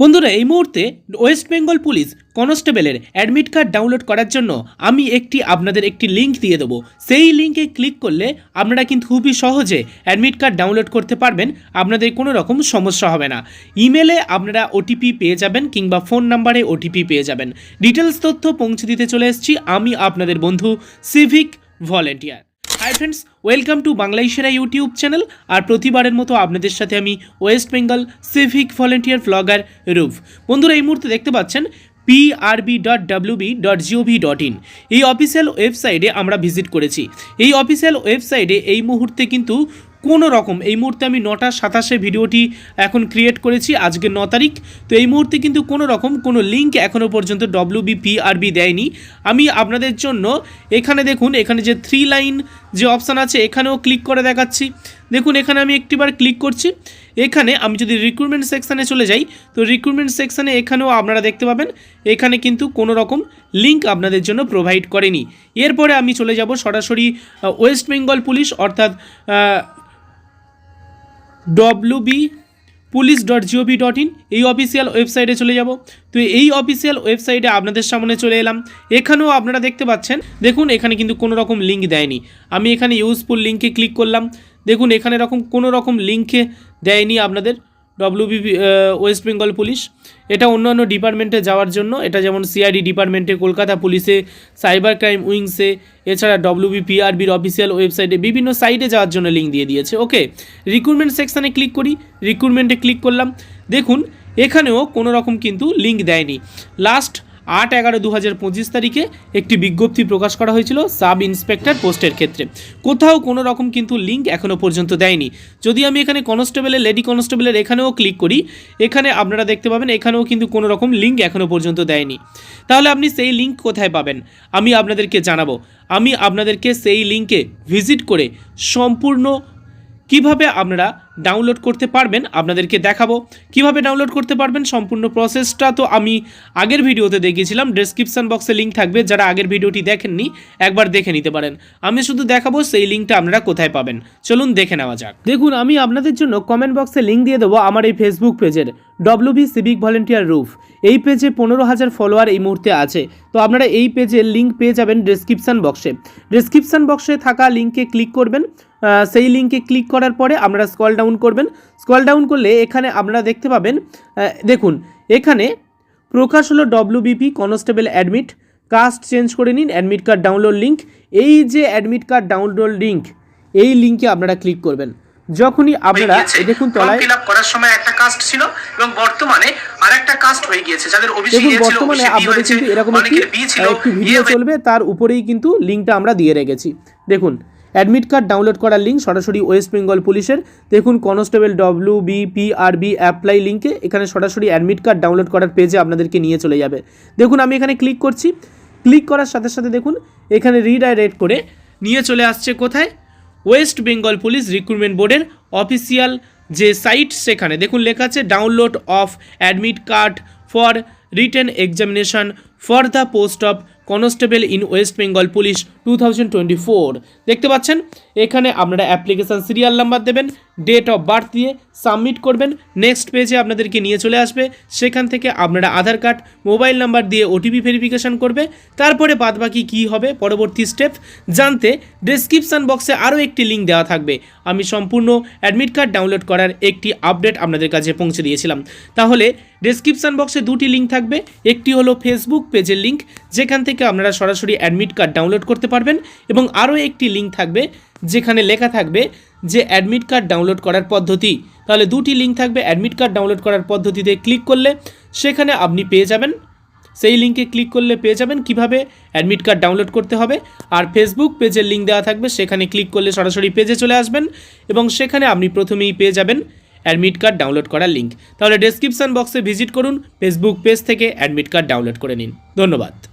বন্ধুরা, এই মুহূর্তে ওয়েস্ট বেঙ্গল পুলিশ কনস্টেবলের অ্যাডমিট কার্ড ডাউনলোড করার জন্য আমি একটি, আপনাদের একটি লিঙ্ক দিয়ে দেবো। সেই লিঙ্কে ক্লিক করলে আপনারা কিন্তু খুবই সহজে অ্যাডমিট কার্ড ডাউনলোড করতে পারবেন। আপনাদের কোনো রকম সমস্যা হবে না। ইমেলে আপনারা ওটিপি পেয়ে যাবেন কিংবা ফোন নাম্বারে ওটিপি পেয়ে যাবেন। ডিটেলস তথ্য পৌঁছে দিতে চলে এসেছি। আমি আপনাদের বন্ধু civic volunteer hi friends welcome to Bangla Ishara YouTube channel আর প্রতিবারের মতো আপনাদের সাথে আমি West Bengal civic volunteer blogger roof বন্ধুরা, এই মুহূর্তে দেখতে পাচ্ছেন PRB dot WB dot GOV dot in এই অফিসিয়াল ওয়েবসাইটে আমরা ভিজিট করেছি। এই অফিসিয়াল ওয়েবসাইটে এই মুহূর্তে কিন্তু কোনো রকম। এই মুহূর্তে আমি নটা সাতাশে ভিডিওটি এখন ক্রিয়েট করেছি, আজকে ন তারিখ। তো এই মুহূর্তে কিন্তু কোনো রকম কোনো লিঙ্ক এখনও পর্যন্ত ডব্লিউবি পিআরবি দেয়নি। আমি আপনাদের জন্য এখানে দেখুন, এখানে যে থ্রি লাইন যে অপশান আছে, এখানেও ক্লিক করে দেখাচ্ছি। দেখুন, এখানে আমি একটিবার ক্লিক করছি। এখানে আমি যদি রিক্রুটমেন্ট সেকশানে চলে যাই, তো রিক্রুটমেন্ট সেকশানে এখানেও আপনারা দেখতে পাবেন, এখানে কিন্তু কোনো রকম লিঙ্ক আপনাদের জন্য প্রোভাইড করেনি। এরপরে আমি চলে যাব সরাসরি ওয়েস্ট বেঙ্গল পুলিশ অর্থাৎ WB police dot GOV dot in এই অফিসিয়াল ওয়েবসাইটে চলে যাব। তো এই অফিসিয়াল ওয়েবসাইটে আপনাদের সামনে চলে এলাম। এখানেও আপনারা দেখতে পাচ্ছেন, দেখুন এখানে কিন্তু কোনো রকম লিঙ্ক দেয়নি। আমি এখানে ইউজফুল লিঙ্কে ক্লিক করলাম। দেখুন এখানে এরকম কোনো রকম লিঙ্কে দেয়নি আপনাদের। ডব্লিউবি ওয়েস্ট বেঙ্গল পুলিশ এটা অন্যান্য ডিপার্টমেন্টে যাওয়ার জন্য। এটা যেমন সিআইডি ডিপার্টমেন্টে কলকাতা পুলিশে সাইবার ক্রাইম উইংসে এছাড়া ডব্লিউবিপিআরবির অফিসিয়াল ওয়েবসাইটে বিভিন্ন সাইটে যাওয়ার জন্য লিঙ্ক দিয়ে দিয়েছে। ওকে রিক্রুটমেন্ট সেকশানে ক্লিক করি। রিক্রুটমেন্টে ক্লিক করলাম। দেখুন, এখানেও কোনো রকম কিন্তু লিঙ্ক দেয়নি। লাস্ট আট এগারো দু হাজার পঁচিশ তারিখে একটি বিজ্ঞপ্তি প্রকাশ করা হয়েছিল সাব ইন্সপেক্টর পোস্টের ক্ষেত্রে। কোথাও কোনো রকম কিন্তু লিঙ্ক এখনও পর্যন্ত দেয়নি। যদি আমি এখানে কনস্টেবলের, লেডি কনস্টেবলের এখানেও ক্লিক করি, এখানে আপনারা দেখতে পাবেন এখানেও কিন্তু কোনো রকম লিঙ্ক এখনও পর্যন্ত দেয়নি। তাহলে আপনি সেই লিঙ্ক কোথায় পাবেন? আমি আপনাদেরকে জানাব। আমি আপনাদেরকে সেই লিঙ্কে ভিজিট করে সম্পূর্ণ কীভাবে আপনারা ডাউনলোড করতে পারবেন, আপনাদেরকে দেখাবো। কীভাবে ডাউনলোড করতে পারবেন সম্পূর্ণ প্রসেসটা তো আমি আগের ভিডিওতে দেখিয়েছিলাম ডেসক্রিপশন বক্সে লিঙ্ক থাকবে, যারা আগের ভিডিওটি দেখেননি, একবার দেখে নিতে পারেন। আমি শুধু দেখাবো সেই লিঙ্কটা আপনারা কোথায় পাবেন। চলুন দেখে নেওয়া যাক। দেখুন, আমি আপনাদের জন্য কমেন্ট বক্সে লিঙ্ক দিয়ে দেবো আমার এই ফেসবুক পেজের ডব্লিউবি সিভিক ভলেন্টিয়ার রুফ এই পেজে পনেরো হাজার ফলোয়ার এই মুহূর্তে আছে। তো আপনারা এই পেজের লিঙ্ক পেয়ে যাবেন ডেসক্রিপশন বক্সে ডেসক্রিপশন বক্সে থাকা লিঙ্কে ক্লিক করবেন। সেই লিঙ্কে ক্লিক করার পরে আপনারা স্ক্রল ডাউন করবেন। স্ক্রল ডাউন করলে এখানে আপনারা দেখতে পাবেন দেখুন এখানে প্রকাশ হলো WBP constable admit caste change করে নিন অ্যাডমিট কার্ড ডাউনলোড লিঙ্ক এই যে অ্যাডমিট কার্ড ডাউনলোড লিঙ্ক এই লিঙ্কে আপনারা ক্লিক করবেন। যখনই আপনারা দেখুন তলায় ফিল আপ করার সময় একটা কাস্ট ছিল এবং বর্তমানে আরেকটা কাস্ট হয়ে গিয়েছে যাদের ওবিসি ছিল বর্তমানে আপনাদের কিন্তু এরকম একটি ভিডিও চলবে তার উপরেই কিন্তু লিঙ্কটা আমরা দিয়ে রেখেছি। দেখুন অ্যাডমিট কার্ড ডাউনলোড করার লিঙ্ক সরাসরি ওয়েস্ট বেঙ্গল পুলিশের দেখুন constable W B P R B apply লিঙ্কে এখানে সরাসরি অ্যাডমিট কার্ড ডাউনলোড করার পেজে আপনাদেরকে নিয়ে চলে যাবে। দেখুন, আমি এখানে ক্লিক করছি। ক্লিক করার সাথে সাথে দেখুন, এখানে রিডাইরেক্ট করে নিয়ে চলে আসছে কোথায়? ওয়েস্ট বেঙ্গল পুলিশ রিক্রুটমেন্ট বোর্ডের অফিসিয়াল যে সাইট সেখানে। দেখুন, লেখা আছে download of admit card for written examination for the post of constable in West Bengal police to দেখতে পাচ্ছেন, এখানে আপনারা অ্যাপ্লিকেশান সিরিয়াল নাম্বার দেবেন, ডেট অফ বার্থ দিয়ে সাবমিট করবেন, নেক্সট পেজে আপনাদেরকে নিয়ে চলে আসবে, সেখান থেকে আপনারা আধার কার্ড, মোবাইল নাম্বার দিয়ে ওটিপি ভেরিফিকেশন করবে, তারপরে বাদবাকি কী হবে, পরবর্তী স্টেপ জানতে ডেসক্রিপশান বক্সে আরও একটি লিঙ্ক দেওয়া থাকবে। আমি সম্পূর্ণ অ্যাডমিট কার্ড ডাউনলোড করার একটি আপডেট আপনাদের কাছে পৌঁছে দিয়েছিলাম। তাহলে ডেসক্রিপশান বক্সে দুটি লিঙ্ক থাকবে, একটি হলো ফেসবুক পেজের লিঙ্ক যেখান থেকে আপনারা সরাসরি অ্যাডমিট কার্ড ডাউনলোড করতে পারবেন এবং আরও একটি লিঙ্ক থাকবে যেখানে লেখা থাকবে যে অ্যাডমিট কার্ড ডাউনলোড করার পদ্ধতি। তাহলে দুটি লিঙ্ক থাকবে অ্যাডমিট কার্ড ডাউনলোড করার পদ্ধতিতে ক্লিক করলে সেখানে আপনি পেয়ে যাবেন। সেই লিঙ্কে ক্লিক করলে পেয়ে যাবেন কীভাবে অ্যাডমিট কার্ড ডাউনলোড করতে হবে। আর ফেসবুক পেজের লিঙ্ক দেওয়া থাকবে, সেখানে ক্লিক করলে সরাসরি পেজে চলে আসবেন এবং সেখানে আপনি প্রথমেই পেয়ে যাবেন অ্যাডমিট কার্ড ডাউনলোড করার লিঙ্ক তাহলে ডেসক্রিপশন বক্সে ভিজিট করুন ফেসবুক পেজ থেকে অ্যাডমিট কার্ড ডাউনলোড করে নিন। ধন্যবাদ।